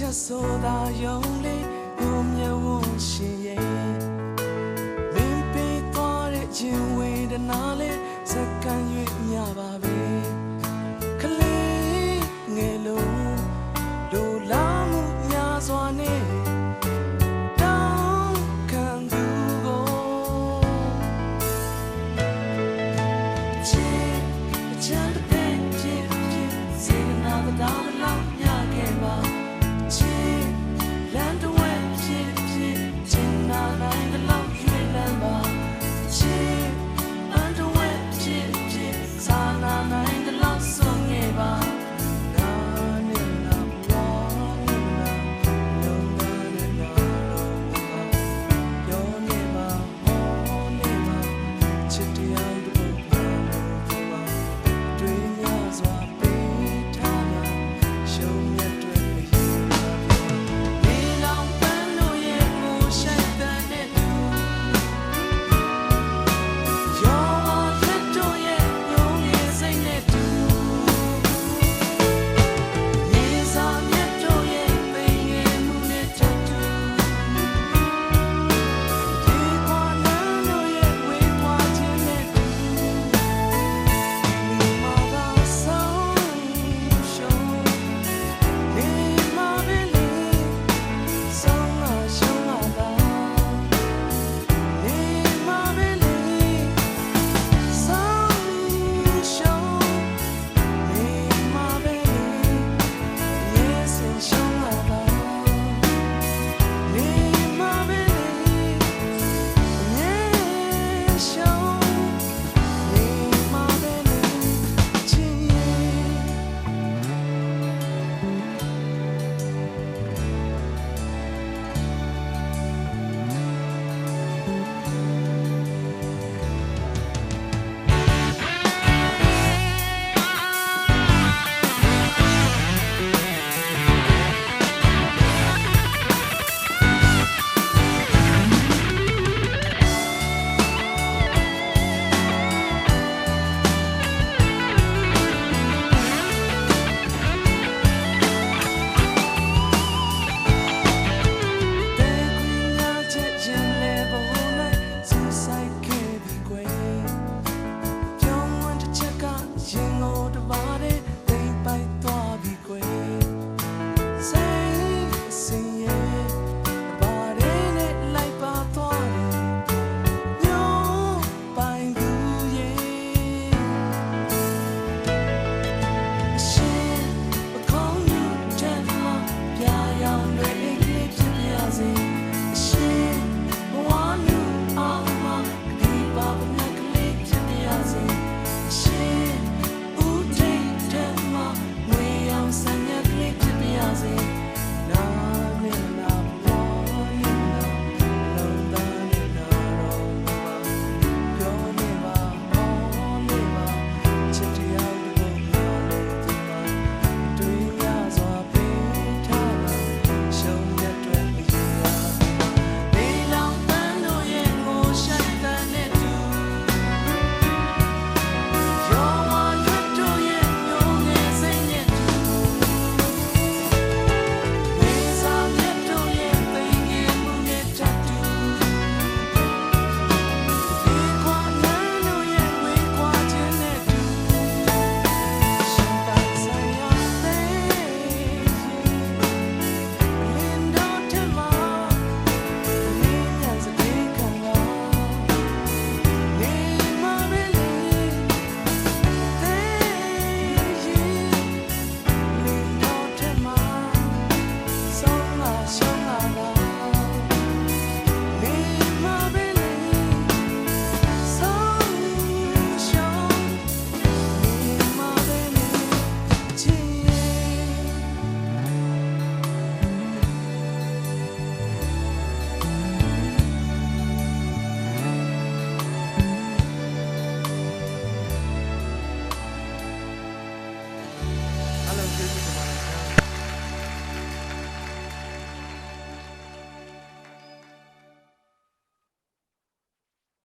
ချက်ဆိုသာယုံလေးညုံမြဝရှင်ရဲ့မင်းပေးသွားတဲ့ခြင်းဝေဒနာလေးစက္ကန့်၍ညပါ Thank you.